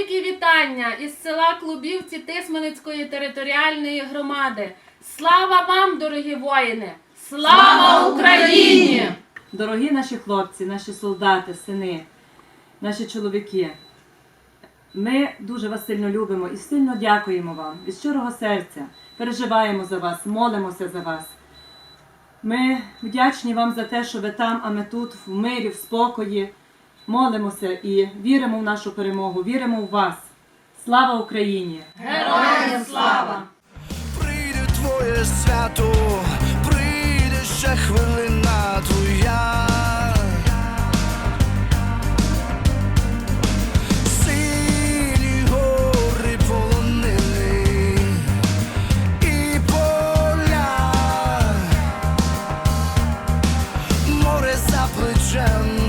вітання із села Клубівці Тисменицької територіальної громади. Слава вам, дорогі воїни! Слава Україні! Дорогі наші хлопці, наші солдати, сини, наші чоловіки, ми дуже вас сильно любимо і сильно дякуємо вам від щирого серця. Переживаємо за вас, молимося за вас. Ми вдячні вам за те, що ви там, а ми тут, в мирі, в спокої. Молимося і віримо в нашу перемогу, віримо в вас. Слава Україні! Героям слава! Прийде твоє свято, прийде ще хвилина твоя. Жен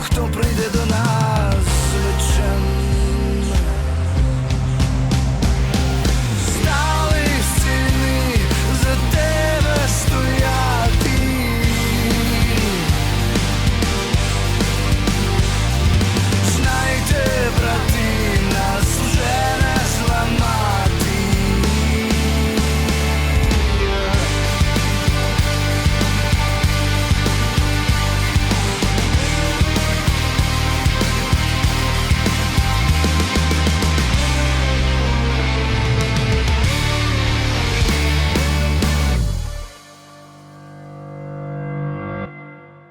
kto prywatny